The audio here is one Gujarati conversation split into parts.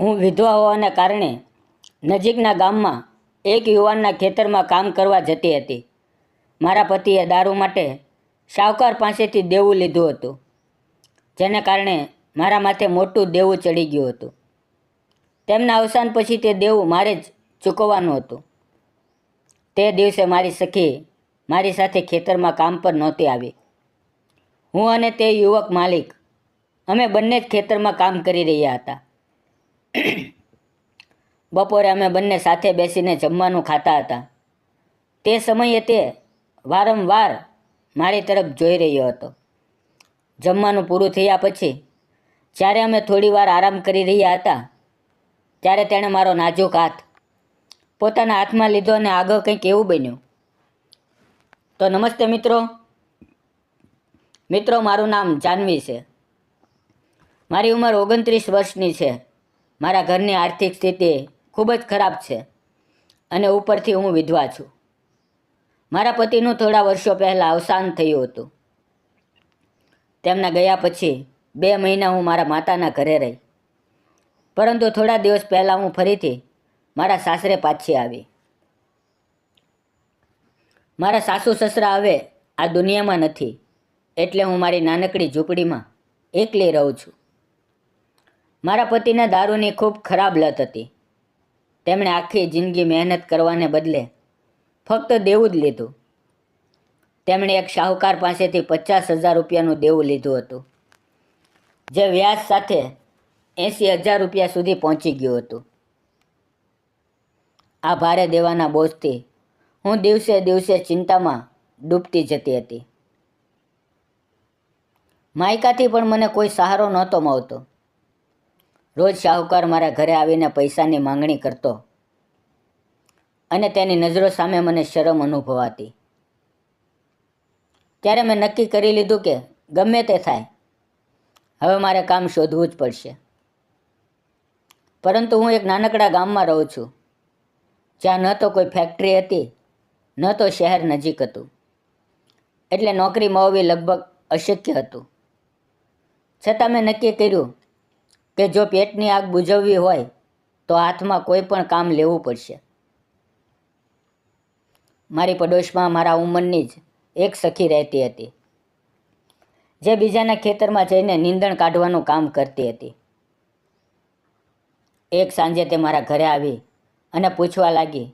હું વિધવા હોવાને કારણે નજીકના ગામમાં એક યુવાનના ખેતરમાં કામ કરવા જતી હતી. મારા પતિએ દારૂ માટે શાહુકાર પાસેથી દેવું લીધું હતું, જેને કારણે મારા માથે મોટું દેવું ચડી ગયું હતું. તેમના અવસાન પછી તે દેવું મારે જ ચૂકવવાનું હતું. તે દિવસે મારી સખી મારી સાથે ખેતરમાં કામ પર નહોતી આવી. હું અને તે યુવક માલિક અમે બંને જ ખેતરમાં કામ કરી રહ્યા હતા. બપોરે અમે બંને સાથે બેસીને જમવાનું ખાતા હતા. તે સમયે તે વારંવાર મારી તરફ જોઈ રહ્યો હતો. જમવાનું પૂરું થયા પછી, જ્યારે અમે થોડી વાર આરામ કરી રહ્યા હતા, ત્યારે તેણે મારો નાજુક હાથ પોતાના હાથમાં લીધો અને આગળ કંઈક એવું બન્યું. તો નમસ્તે મિત્રો. મિત્રો, મારું નામ જાનવી છે. મારી ઉંમર ઓગણત્રીસ વર્ષની છે. મારા ઘરની આર્થિક સ્થિતિ ખૂબ જ ખરાબ છે અને ઉપરથી હું વિધવા છું. મારા પતિનું થોડા વર્ષો પહેલાં અવસાન થયું હતું. તેમના ગયા પછી બે મહિના હું મારા માતાના ઘરે રહી. પરંતુ થોડા દિવસ પહેલાં હું ફરીથી મારા સાસરે પાછી આવી. મારા સાસુ સસરા હવે આ દુનિયામાં નથી. એટલે હું મારી નાનકડી ઝૂંપડીમાં એકલી રહું છું. મારા પતિને દારૂની ખૂબ ખરાબ લત હતી. તેમણે આખી જિંદગી મહેનત કરવાને બદલે ફક્ત દેવું જ લીધું. તેમણે એક શાહુકાર પાસેથી પચાસ હજાર રૂપિયાનું દેવું લીધું હતું, જે વ્યાજ સાથે એંસી હજાર રૂપિયા સુધી પહોંચી ગયું હતું. આ ભારે દેવાના બોજથી હું દિવસે દિવસે ચિંતામાં ડૂબતી જતી હતી. માયકાથી પણ મને કોઈ સહારો નહોતો મળતો. રોજ શાહુકાર મારા ઘરે આવીને પૈસાની માંગણી કરતો અને તેની નજરો સામે મને શરમ અનુભવાતી. ત્યારે મેં નક્કી કરી લીધું કે ગમે તે થાય, હવે મારે કામ શોધવું જ પડશે. પરંતુ હું એક નાનકડા ગામમાં રહું છું, જ્યાં ન તો કોઈ ફેક્ટરી હતી, ન તો શહેર નજીક હતું. એટલે નોકરી મળવી લગભગ અશક્ય હતું. છતાં મેં નક્કી કર્યું કે જો પેટની આગ બુજવવી હોય, તો હાથમાં કોઈ પણ કામ લેવું પડશે. મારી પડોશમાં મારા ઉંમરની જ એક સખી રહેતી હતી, જે બીજાના ખેતરમાં જઈને નીંદણ કાઢવાનું કામ કરતી હતી. એક સાંજે તે મારા ઘરે આવી અને પૂછવા લાગી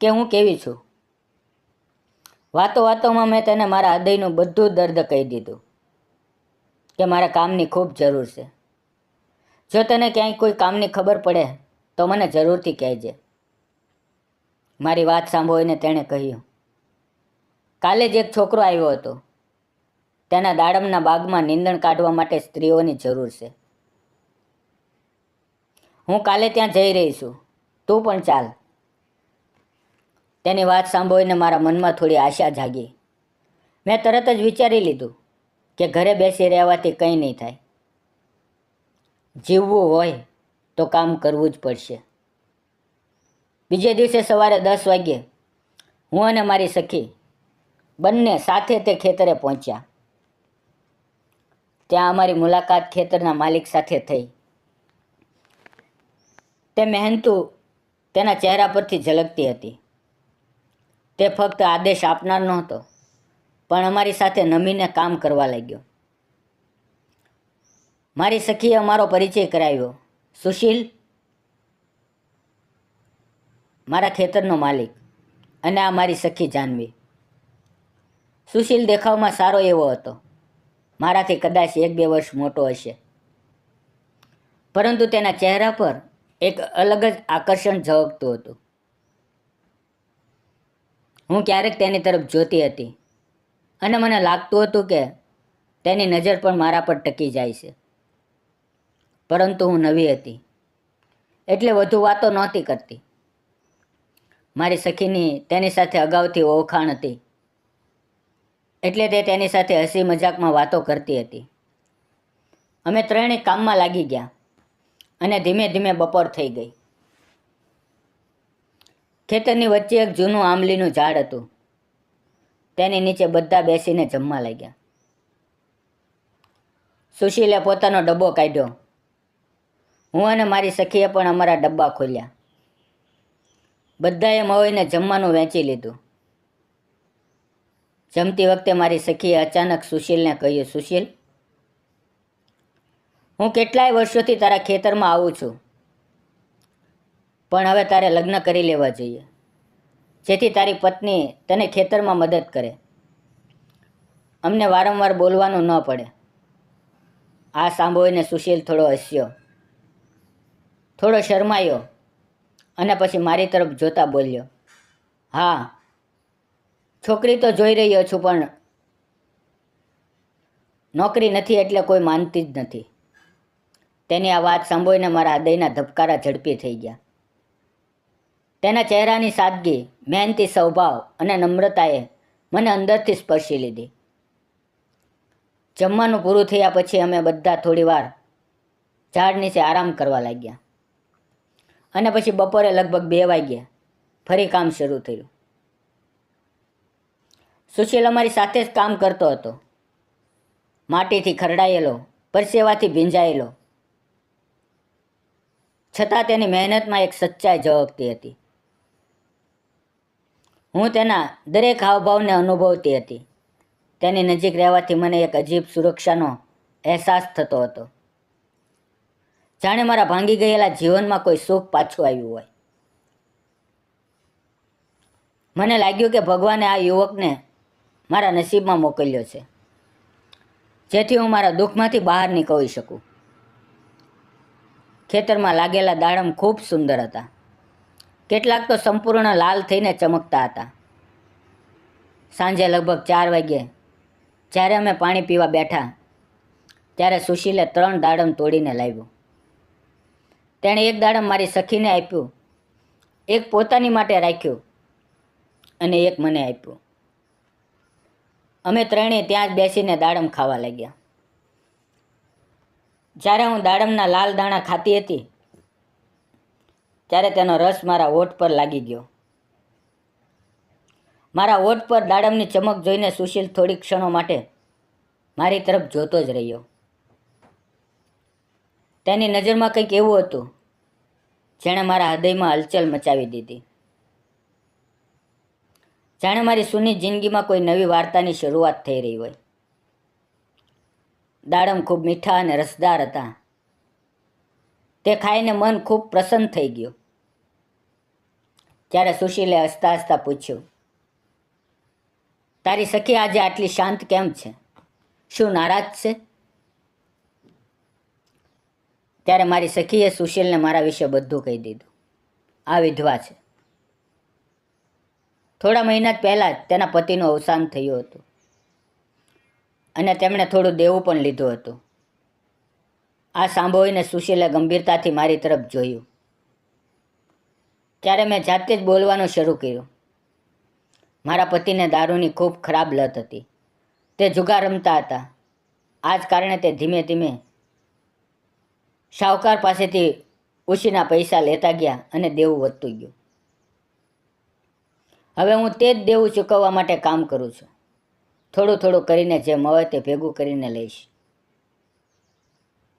કે હું કેવી છું? વાતો વાતોમાં મેં તેને મારા હૃદયનું બધું દર્દ કહી દીધું કે મારા કામની ખૂબ જરૂર છે. જો તને ક્યાંય કોઈ કામની ખબર પડે, તો મને જરૂરથી કહેજે. મારી વાત સાંભળીને તેણે કહ્યું, કાલે જ એક છોકરો આવ્યો હતો. તેના દાડમના બાગમાં નીંદણ કાઢવા માટે સ્ત્રીઓની જરૂર છે. હું કાલે ત્યાં જઈ રહી છું. તું પણ ચાલ. તેની વાત સાંભળીને મારા મનમાં થોડી આશા જાગી. મેં તરત જ વિચારી લીધું કે ઘરે બેસી રહેવાથી કંઈ નહીં થાય. જીવવું હોય તો કામ કરવું જ પડશે. બીજે દિવસે સવારે દસ વાગ્યે હું અને મારી સખી બંને સાથે તે ખેતરે પહોંચ્યા. ત્યાં અમારી મુલાકાત ખેતરના માલિક સાથે થઈ. તે મહેનતુ તેના ચહેરા પરથી ઝલકતી હતી. તે ફક્ત આદેશ આપનાર નહોતો, પણ અમારી સાથે નમીને કામ કરવા લાગ્યો. મારી સખીએ અમારો પરિચય કરાવ્યો. સુશીલ, મારા ખેતરનો માલિક અને આ મારી સખી જાનવી. સુશીલ દેખાવમાં સારો એવો હતો. મારાથી કદાચ એક બે વર્ષ મોટો હશે. પરંતુ તેના ચહેરા પર એક અલગ જ આકર્ષણ ઝળકતું હતું. હું ક્યારેક તેની તરફ જોતી હતી અને મને લાગતું હતું કે તેની નજર પણ મારા પર ટકી જાય છે. પરંતુ હું નવી હતી. એટલે વધુ વાતો નહોતી કરતી. મારી સખીની તેની સાથે અગાઉથી ઓળખાણ હતી. એટલે તે તેની સાથે હસી મજાકમાં વાતો કરતી હતી. અમે ત્રણેય કામમાં લાગી ગયા અને ધીમે ધીમે બપોર થઈ ગઈ. ખેતરની વચ્ચે એક જૂનું આંબલીનું ઝાડ હતું. તેની નીચે બધા બેસીને જમવા લાગ્યા. સુશીલે પોતાનો ડબ્બો કાઢ્યો. હું અને મારી સખીએ પણ અમારા ડબ્બા ખોલ્યા. બધાએ મળીને જમવાનું વહેંચી લીધું. જમતી વખતે મારી સખીએ અચાનક સુશીલને કહ્યું, સુશીલ, હું કેટલાય વર્ષોથી તારા ખેતરમાં આવું છું, પણ હવે તારે લગ્ન કરી લેવા જોઈએ. જેથી તારી પત્ની તને ખેતરમાં મદદ કરે. અમને વારંવાર બોલવાનું ન પડે. આ સાંભળીને સુશીલ થોડો હસ્યો. થોડો શરમાયો અને પછી મારી તરફ જોતા બોલ્યો, હા, છોકરી તો જોઈ રહ્યો છું, પણ નોકરી નથી એટલે કોઈ માનતી જ નથી. તેની આ વાત સાંભળીને મારા હૃદયના ધબકારા ઝડપી થઈ ગયા. તેના ચહેરાની સાદગી, મહેનતી સ્વભાવ અને નમ્રતાએ મને અંદરથી સ્પર્શી લીધી. જમવાનું પૂરું થયા પછી અમે બધા થોડી વાર ઝાડ નીચે આરામ કરવા લાગ્યા. અને પછી બપોરે લગભગ બે વાગ્યા ફરી કામ શરૂ થયું. સુશીલ અમારી સાથે જ કામ કરતો હતો. માટીથી ખરડાયેલો, પરસેવાથી ભીંજાયેલો. છતાં તેની મહેનતમાં એક સચ્ચાઈ ઝળકતી હતી. હું તેના દરેક હાવભાવને અનુભવતી હતી. તેની નજીક રહેવાથી મને એક અજીબ સુરક્ષાનો અહેસાસ થતો હતો. જાણે મારા ભાંગી ગયેલા જીવનમાં કોઈ સુખ પાછું આવ્યું હોય. મને લાગ્યું કે ભગવાને આ યુવકને મારા નસીબમાં મોકલ્યો છે. જેથી હું મારા દુઃખમાંથી બહાર નીકળી શકું. ખેતરમાં લાગેલા દાડમ ખૂબ સુંદર હતા. કેટલાક તો સંપૂર્ણ લાલ થઈને ચમકતા હતા. સાંજે લગભગ ચાર વાગ્યે, જ્યારે અમે પાણી પીવા બેઠા, ત્યારે સુશીલે ત્રણ દાડમ તોડીને લાવ્યું. તેણે એક દાડમ મારી સખીને આપ્યું. એક પોતાની માટે રાખ્યું અને એક મને આપ્યું. અમે ત્રણેય ત્યાં જ બેસીને દાડમ ખાવા લાગ્યા. જ્યારે હું દાડમના લાલ દાણા ખાતી હતી, ત્યારે તેનો રસ મારા ઓઠ પર લાગી ગયો. મારા ઓઠ પર દાડમની ચમક જોઈને સુશીલ થોડી ક્ષણો માટે મારી તરફ જોતો જ રહ્યો. તેની નજરમાં કંઈક એવું હતું જેણે મારા હૃદયમાં હલચલ મચાવી દીધી. જાણે મારી સુની જિંદગીમાં કોઈ નવી વાર્તાની શરૂઆત થઈ રહી હોય. દાડમ ખૂબ મીઠા અને રસદાર હતા. તે ખાઈને મન ખૂબ પ્રસન્ન થઈ ગયું. ત્યારે સુશીલે હસતા હસતા પૂછ્યું, તારી સખી આજે આટલી શાંત કેમ છે? શું નારાજ છે? ત્યારે મારી સખીએ સુશીલને મારા વિશે બધું કહી દીધું. આ વિધવા છે. થોડા મહિના જ પહેલાં જ તેના પતિનું અવસાન થયું હતું. અને તેમણે થોડું દેવું પણ લીધું હતું. આ સાંભળીને સુશીલે ગંભીરતાથી મારી તરફ જોયું. ત્યારે મેં જાતે જ બોલવાનું શરૂ કર્યું. મારા પતિને દારૂની ખૂબ ખરાબ લત હતી. તે જુગાર રમતા હતા. આ જ કારણે તે ધીમે ધીમે શાહુકાર પાસેથી ઉછીના પૈસા લેતા ગયા અને દેવું વધતું ગયું. હવે હું તે જ દેવું ચૂકવવા માટે કામ કરું છું. થોડું થોડું કરીને જે મળે તે ભેગું કરીને લઈશ.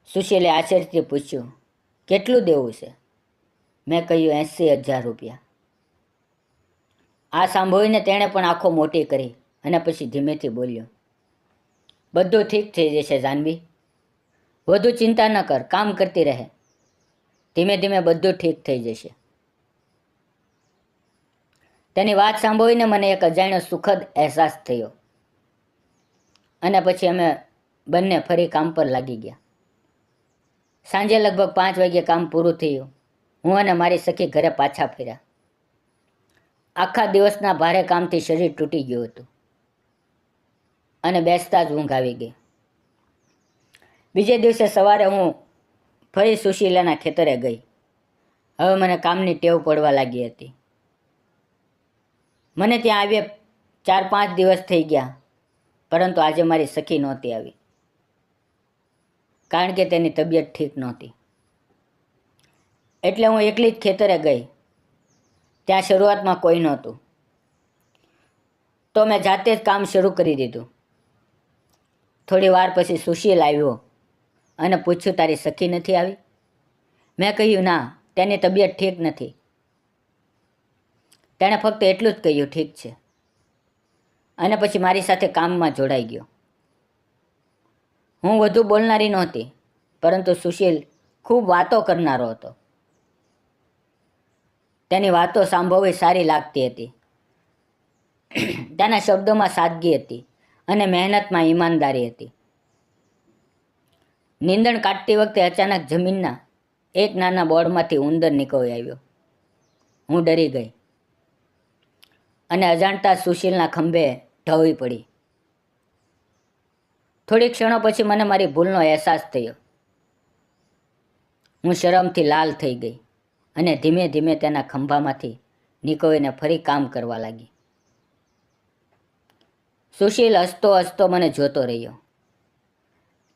સુશીલે આશ્ચર્યથી પૂછ્યું, કેટલું દેવું છે? મેં કહ્યું એંસી હજાર રૂપિયા. આ સાંભળીને તેણે પણ આંખો મોટી કરી અને પછી ધીમેથી બોલ્યો, બધું ઠીક થઈ જશે જાનવી. વધુ ચિંતા ન કર, કામ કરતી રહે. ધીમે ધીમે બધું ઠીક થઈ જશે. તેની વાત સાંભળીને મને એક અજાણ્યો સુખદ અહેસાસ થયો. અને પછી અમે બંને ફરી કામ પર લાગી ગયા. સાંજે લગભગ પાંચ વાગ્યે કામ પૂરું થયું. હું અને મારી સખી ઘરે પાછા ફર્યા. આખા દિવસના ભારે કામથી શરીર તૂટી ગયું હતું. અને બેસતા જ ઊંઘ આવી ગઈ. બીજે દિવસે સવારે હું ફરી સુશીલાના ખેતરે ગઈ. હવે મને કામની ટેવ પડવા લાગી હતી. મને ત્યાં આવ્યે ચાર પાંચ દિવસ થઈ ગયા, પરંતુ આજે મારી સખી નહોતી આવી. કારણ કે તેની તબિયત ઠીક નહોતી. એટલે હું એકલી જ ખેતરે ગઈ. ત્યાં શરૂઆતમાં કોઈ નહોતું. તો મેં જાતે જ કામ શરૂ કરી દીધું. થોડી વાર પછી સુશીલ આવ્યો. અને પૂછ્યું, તારી સખી નથી આવી? મેં કહ્યું, ના, તેની તબિયત ઠીક નથી. તેણે ફક્ત એટલું જ કહ્યું, ઠીક છે. અને પછી મારી સાથે કામમાં જોડાઈ ગયો. હું વધુ બોલનારી નહોતી, પરંતુ સુશીલ ખૂબ વાતો કરનારો હતો. તેની વાતો સાંભળવી સારી લાગતી હતી. તેના શબ્દોમાં સાદગી હતી અને મહેનતમાં ઈમાનદારી હતી. નીંદણ કાઢતી વખતે અચાનક જમીનના એક નાના બોર્ડમાંથી ઉંદર નીકળી આવ્યો. હું ડરી ગઈ અને અજાણતા સુશીલના ખંભે ઢવી પડી. થોડી ક્ષણો પછી મને મારી ભૂલનો અહેસાસ થયો. હું શરમથી લાલ થઈ ગઈ અને ધીમે ધીમે તેના ખંભામાંથી નીકળીને ફરી કામ કરવા લાગી. સુશીલ હસતો હસતો મને જોતો રહ્યો.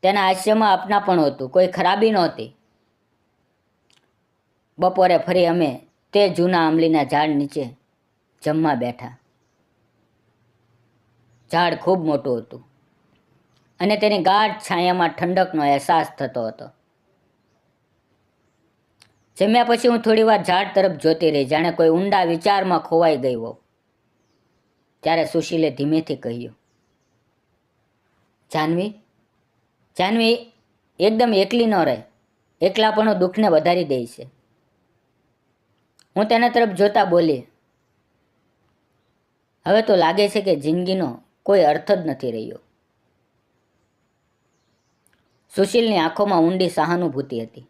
તેના હાસ્યમાં અપનાપણ હતું. કોઈ ખરાબી નહોતી. બપોરે ફરી અમે તે જૂના આંબલીના ઝાડ નીચે જમવા બેઠા. ઝાડ ખૂબ મોટું હતું અને તેની ગાઢ છાયામાં ઠંડકનો અહેસાસ થતો હતો. જમ્યા પછી હું થોડી વાર ઝાડ તરફ જોતી રહી, જાણે કોઈ ઊંડા વિચારમાં ખોવાઈ ગયો ત્યારે સુશીલે ધીમેથી કહ્યું, જાનવી જાનવી એકદમ એકલી ન રહે. એકલાપણું દુઃખને વધારી દે છે. હું તેના તરફ જોતા બોલી, હવે તો લાગે છે કે જિંદગીનો કોઈ અર્થ જ નથી રહ્યો. સુશીલની આંખોમાં ઊંડી સહાનુભૂતિ હતી.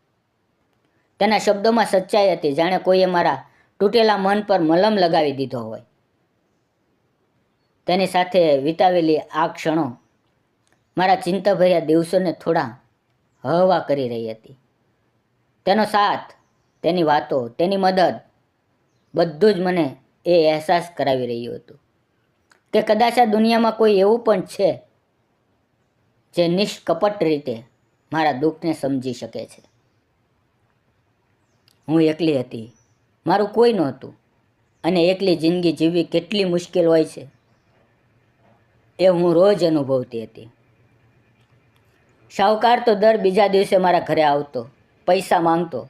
તેના શબ્દોમાં સચ્ચાઈ હતી, જાણે કોઈએ મારા તૂટેલા મન પર મલમ લગાવી દીધો હોય. તેની સાથે વિતાવેલી આ ક્ષણો મારા ચિંતાભર્યા દિવસોને થોડા હવા કરી રહી હતી. તેનો સાથ, તેની વાતો, તેની મદદ બધું જ મને એ અહેસાસ કરાવી રહ્યું હતું કે કદાચ આ દુનિયામાં કોઈ એવું પણ છે જે નિષ્કપટ રીતે મારા દુઃખને સમજી શકે છે. હું એકલી હતી. મારું કોઈ નહોતું અને એકલી જિંદગી જીવવી કેટલી મુશ્કેલ હોય છે એ હું રોજ અનુભવતી હતી. શાહુકાર તો દર બીજા દિવસે મારા ઘરે આવતો, પૈસા માંગતો.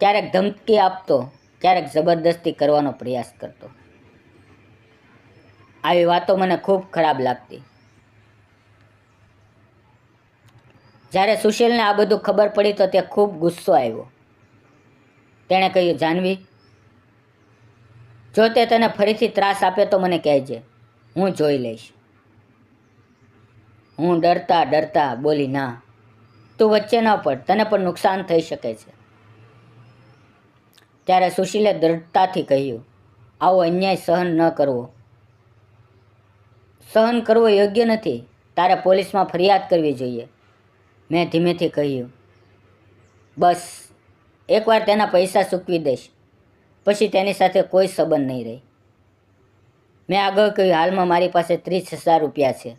ક્યારેક ધમકી આપતો, ક્યારેક જબરદસ્તી કરવાનો પ્રયાસ કરતો. આવી વાતો મને ખૂબ ખરાબ લાગતી. જ્યારે સુશીલને આ બધું ખબર પડી તો તે ખૂબ ગુસ્સો આવ્યો. તેણે કહ્યું, જાનવી, જો તે તને ફરીથી ત્રાસ આપે તો મને કહેજે, હું જોઈ લઈશ. હું ડરતા ડરતા બોલી, ના, તું વચ્ચે ન પડ, તને પણ નુકસાન થઈ શકે છે. ત્યારે સુશીલે દ્રઢતાથી કહ્યું, આવો અન્યાય સહન ન કરવો. સહન કરવો યોગ્ય નથી, તારે પોલીસમાં ફરિયાદ કરવી જોઈએ. મેં ધીમેથી કહ્યું, બસ, એકવાર તેના પૈસા ચૂકવી દઈશ, પછી તેની સાથે કોઈ સંબંધ નહીં રહે. મેં આગળ કહ્યું, હાલમાં મારી પાસે ત્રીસ હજાર રૂપિયા છે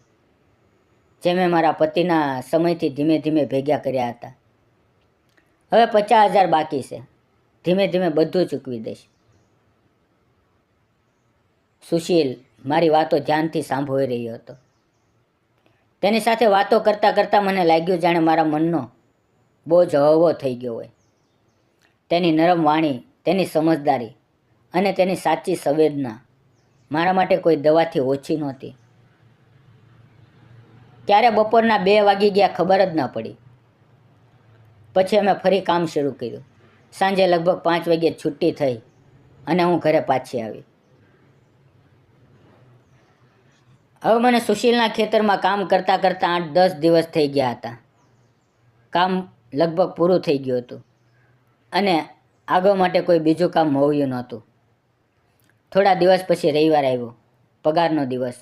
જે મેં મારા પતિના સમયથી ધીમે ધીમે ભેગા કર્યા હતા. હવે પચાસ હજાર બાકી છે. ધીમે ધીમે બધું ચૂકવી દઈશ. સુશીલ, મારી વાતો ધ્યાનથી સાંભળી રહ્યો હતો. તેની સાથે વાતો કરતાં કરતાં મને લાગ્યું જાણે મારા મનનો બોજ હળવો થઈ ગયો હોય. તેની નરમ વાણી, તેની સમજદારી અને તેની સાચી સંવેદના મારા માટે કોઈ દવાથી ઓછી નહોતી. ત્યારે બપોરના બે વાગી ગયા, ખબર જ ન પડી. પછી અમે ફરી કામ શરૂ કર્યું. સાંજે લગભગ પાંચ વાગે છુટ્ટી થઈ અને હું ઘરે પાછી આવી. હવે મને સુશીલના ખેતરમાં કામ કરતાં કરતાં આઠ દસ દિવસ થઈ ગયા હતા. કામ લગભગ પૂરું થઈ ગયું હતું. અને આગળ માટે કોઈ બીજું કામ હોવ્યું નહોતું. થોડા દિવસ પછી રવિવાર આવ્યો, પગારનો દિવસ.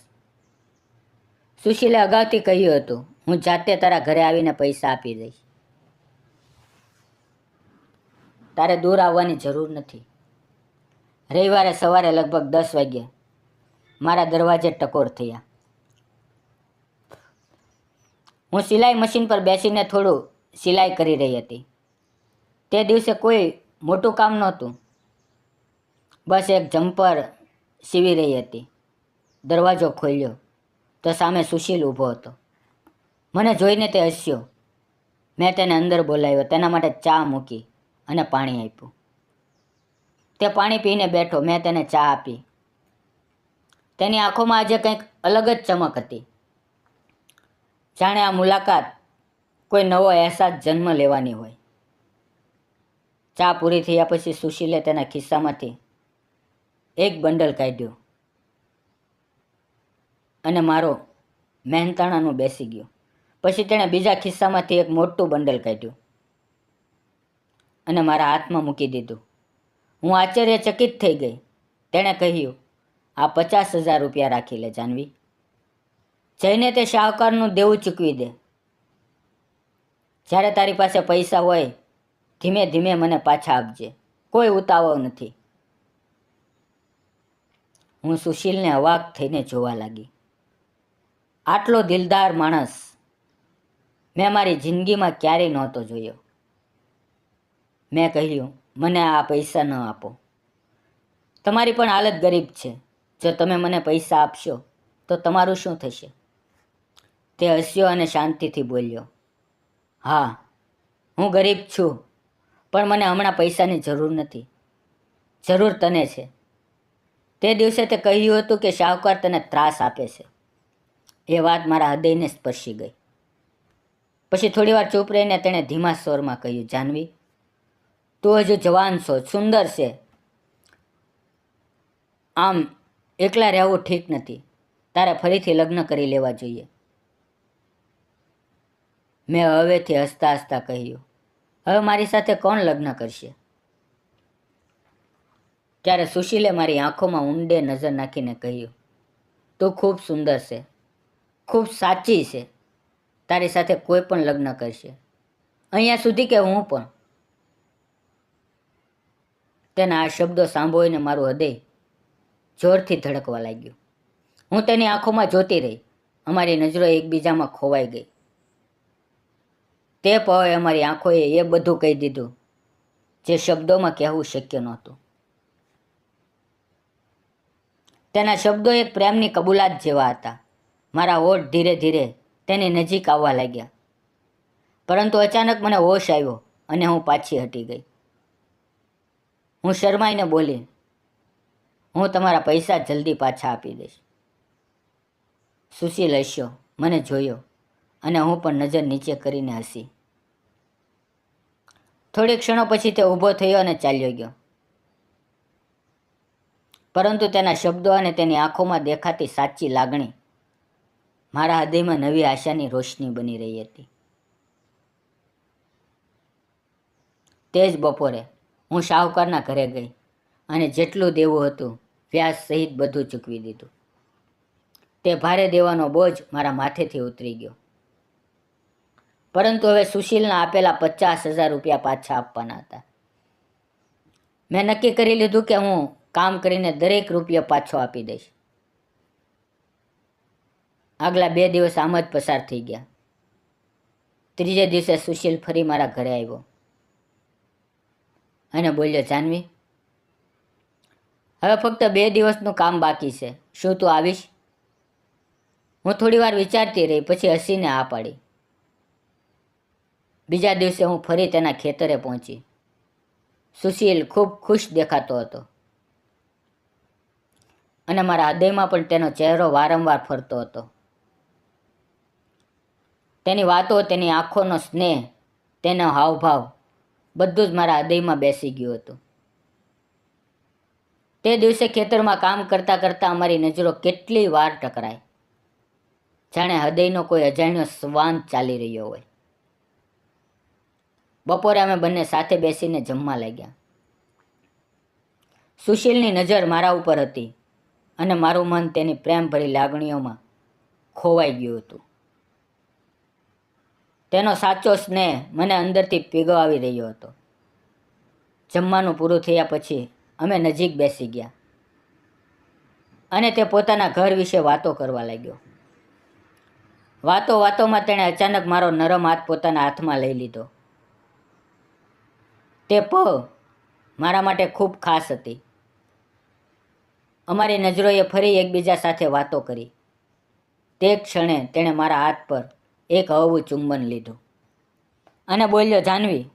સુશીલે અગાઉથી કહ્યું હતું, હું જાતે તારા ઘરે આવીને પૈસા આપી દઈશ. તારે દૂર આવવાની જરૂર નથી. રવિવારે સવારે લગભગ દસ વાગ્યે મારા દરવાજે ટકોર થયા. હું સિલાઈ મશીન પર બેસીને થોડું સિલાઈ કરી રહી હતી. તે દિવસે કોઈ મોટું કામ નહોતું. બસ એક જમ્પર સીવી રહી હતી. દરવાજો ખોલ્યો. તો સામે સુશીલ ઊભો હતો. મને જોઈને તે હસ્યો. મેં તેને અંદર બોલાવ્યો, તેના માટે ચા મૂકી અને પાણી આપ્યું. તે પાણી પીને બેઠો, મેં તેને ચા આપી. તેની આંખોમાં આજે કંઈક અલગ જ ચમક હતી. જાણે આ મુલાકાત કોઈ નવો અહેસાસ જન્મ લેવાની હોય. ચા પૂરી થયા પછી સુશીલે તેના ખિસ્સામાંથી એક બંડલ કાઢ્યું. અને મારો મહેનતાણાનું બેસી ગયો. પછી તેણે બીજા ખિસ્સામાંથી એક મોટું બંડલ કાઢ્યું અને મારા હાથમાં મૂકી દીધું. હું આશ્ચર્યચકિત થઈ ગઈ. તેણે કહ્યું, આ પચાસ હજાર રૂપિયા રાખી લે, જાનવી. જઈને તે શાહુકારનું દેવું ચૂકવી દે. જ્યારે તારી પાસે પૈસા હોય, ધીમે ધીમે મને પાછા આપજે. કોઈ ઉતાવળ નથી. હું સુશીલને અવાક થઈને જોવા લાગી. આટલો દિલદાર માણસ મેં મારી જિંદગીમાં ક્યારેય નહોતો જોયો. મેં કહ્યું, મને આ પૈસા ન આપો. તમારી પણ હાલત ગરીબ છે. જો તમે મને પૈસા આપશો, તો તમારું શું થશે? તે હસ્યો અને શાંતિથી બોલ્યો, હા, હું ગરીબ છું, પણ મને હમણાં પૈસાની જરૂર નથી. જરૂર તને છે. તે દિવસે તે કહ્યું હતું કે શાહુકાર તને ત્રાસ આપે છે. એ વાત મારા હૃદયને સ્પર્શી ગઈ. પછી થોડી વાર ચૂપ રહીને તેણે ધીમા સ્વરમાં કહ્યું, જાનવી, તું હજુ જવાન છો, સુંદર છે. આમ એકલા રહેવું ઠીક નથી. તારે ફરીથી લગ્ન કરી લેવા જોઈએ. મેં હવેથી હસતા હસતા કહ્યું, હવે મારી સાથે કોણ લગ્ન કરશે? ત્યારે સુશીલે મારી આંખોમાં ઊંડે નજર નાખીને કહ્યું, તું ખૂબ સુંદર છે. ખૂબ સાચી છે. તારી સાથે કોઈ પણ લગ્ન કરશે. અહીંયા સુધી કે હું પણ. તેના આ શબ્દો સાંભળીને મારું હૃદય જોરથી ધડકવા લાગ્યું. હું તેની આંખોમાં જોતી રહી. અમારી નજરો એકબીજામાં ખોવાઈ ગઈ. તે પવે અમારી આંખોએ એ બધું કહી દીધું, જે શબ્દોમાં કહેવું શક્ય નહોતું. તેના શબ્દો એક પ્રેમની કબૂલાત જેવા હતા. મારા હોઠ ધીરે ધીરે તેની નજીક આવવા લાગ્યા. પરંતુ અચાનક મને હોશ આવ્યો અને હું પાછી હટી ગઈ. હું શરમાઈને બોલી, હું તમારા પૈસા જલ્દી પાછા આપી દઈશ. સુશીલ હસ્યો, મને જોયો અને હું પણ નજર નીચે કરીને હસી. થોડી ક્ષણો પછી તે ઊભો થયો અને ચાલ્યો ગયો. પરંતુ તેના શબ્દો અને તેની આંખોમાં દેખાતી સાચી લાગણી મારા હૃદયમાં નવી આશાની રોશની બની રહી હતી. તે જ બપોરે હું શાહુકારના ઘરે ગઈ અને જેટલું દેવું હતું વ્યાસ સહિત બધું ચૂકવી દીધું. તે ભારે દેવાનો બોજ મારા માથેથી ઉતરી ગયો. પરંતુ હવે સુશીલના આપેલા પચાસ હજાર રૂપિયા પાછા આપવાના હતા. મેં નક્કી કરી લીધું કે હું કામ કરીને દરેક રૂપિયો પાછો આપી દઈશ. આગલા બે દિવસ આમ જ પસાર થઈ ગયા. ત્રીજે દિવસે સુશીલ ફરી મારા ઘરે આવ્યો. અને બોલ્યો, જાનવી, હવે ફક્ત બે દિવસનું કામ બાકી છે. શું તું આવીશ? હું થોડી વાર વિચારતી રહી, પછી હસીને આ પાડી. બીજા દિવસે હું ફરી તેના ખેતરે પહોંચી. સુશીલ ખૂબ ખુશ દેખાતો હતો. અને મારા હૃદયમાં પણ તેનો ચહેરો વારંવાર ફરતો હતો. તેની વાતો, તેની આંખોનો સ્નેહ, તેનો હાવભાવ, બધું જ મારા હૃદયમાં બેસી ગયું હતું. તે દિવસે ખેતરમાં કામ કરતાં કરતાં અમારી નજરો કેટલી વાર ટકરાય જાણે હૃદયનો કોઈ અજાણ્યો સ્વાન ચાલી રહ્યો હોય. બપોરે અમે બંને સાથે બેસીને જમવા લાગ્યા. સુશીલની નજર મારા ઉપર હતી અને મારું મન તેની પ્રેમભરી લાગણીઓમાં ખોવાઈ ગયું હતું. તેનો સાચો સ્નેહ મને અંદરથી પીગવાવી રહ્યો હતો. જમવાનું પૂરું થયા પછી અમે નજીક બેસી ગયા. અને તે પોતાના ઘર વિશે વાતો કરવા લાગ્યો. વાતો વાતોમાં તેણે અચાનક મારો નરમ હાથ પોતાના હાથમાં લઈ લીધો. તે પહ મારા માટે ખૂબ ખાસ હતી. અમારી નજરોએ ફરી એકબીજા સાથે વાતો કરી. તે ક્ષણે તેણે મારા હાથ પર એક હળવું ચુંબન લીધું. અને બોલ્યો, જાનવી,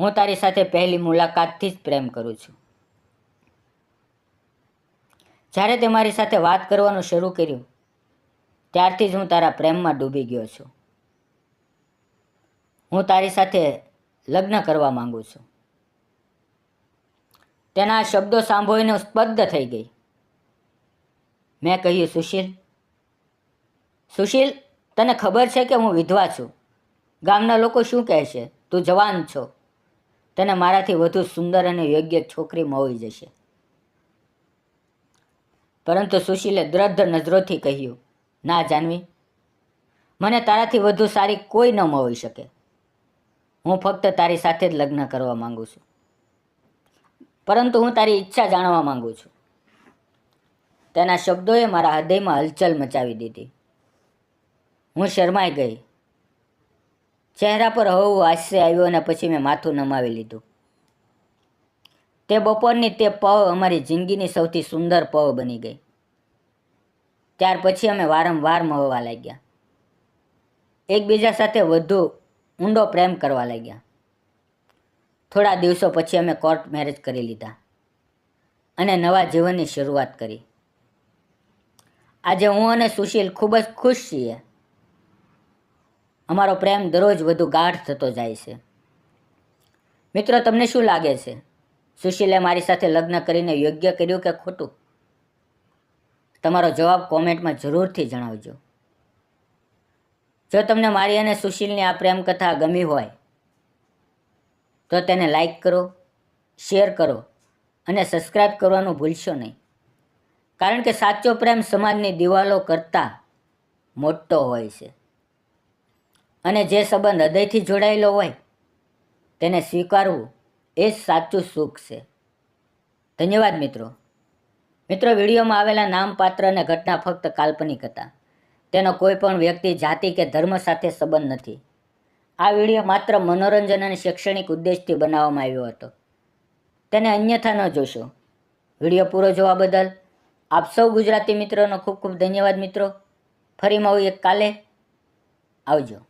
હું તારી સાથે પહેલી મુલાકાતથી જ પ્રેમ કરું છું. જ્યારે તે મારી સાથે વાત કરવાનું શરૂ કર્યું, ત્યારથી જ હું તારા પ્રેમમાં ડૂબી ગયો છું. હું તારી સાથે લગ્ન કરવા માંગુ છું. તેના શબ્દો સાંભળીને હું થઈ ગઈ. મેં કહ્યું, સુશીલ સુશીલ તને ખબર છે કે હું વિધવા છું? ગામના લોકો શું કહે છે? તું જવાન છો. તને મારાથી વધુ સુંદર અને યોગ્ય છોકરી મળી જશે. પરંતુ સુશીલે દ્રઢ નજરોથી કહ્યું, ના જાનવી, મને તારાથી વધુ સારી કોઈ ન મળી શકે. હું ફક્ત તારી સાથે જ લગ્ન કરવા માંગુ છું. પરંતુ હું તારી ઈચ્છા જાણવા માંગુ છું. તેના શબ્દોએ મારા હૃદયમાં હલચલ મચાવી દીધી. હું શરમાઈ ગઈ. ચહેરા પર હવું હાસ્ય આવ્યો અને પછી મેં માથું નમાવી લીધું. તે બપોરની તે પવ અમારી જિંદગીની સૌથી સુંદર પવ બની ગઈ. ત્યાર પછી અમે વારંવાર મળવા લાગ્યા. એકબીજા સાથે વધુ ઊંડો પ્રેમ કરવા લાગ્યા. થોડા દિવસો પછી અમે કોર્ટ મેરેજ કરી લીધા અને નવા જીવનની શરૂઆત કરી. આજે હું અને સુશીલ ખૂબ જ ખુશ છીએ. અમારો પ્રેમ દરરોજ વધુ ગાઢ થતો જાય છે. મિત્રો, તમને શું લાગે છે? સુશીલે મારી સાથે લગ્ન કરીને યોગ્ય કર્યું કે ખોટું? તમારો જવાબ કોમેન્ટમાં જરૂરથી જણાવજો. જો તમને મારી અને સુશીલની આ પ્રેમ કથા ગમી હોય, તો તેને લાઈક કરો, શેર કરો અને સબસ્ક્રાઈબ કરવાનું ભૂલશો નહીં. કારણ કે સાચો પ્રેમ સમાજની દિવાલો કરતાં મોટો હોય છે. અને જે સંબંધ હૃદયથી જોડાયેલો હોય, તેને સ્વીકારવું એ સાચું સુખ છે. ધન્યવાદ મિત્રો. મિત્રો, વિડીયોમાં આવેલા નામપાત્ર અને ઘટના ફક્ત કાલ્પનિક હતા. તેનો કોઈ પણ વ્યક્તિ, જાતિ કે ધર્મ સાથે સંબંધ નથી. આ વીડિયો માત્ર મનોરંજન અને શૈક્ષણિક ઉદ્દેશથી બનાવવામાં આવ્યો હતો. તેને અન્યથા ન જોશો. વીડિયો પૂરો જોવા બદલ આપ સૌ ગુજરાતી મિત્રોનો ખૂબ ખૂબ ધન્યવાદ મિત્રો. ફરી મળીએ કાલે. આવજો.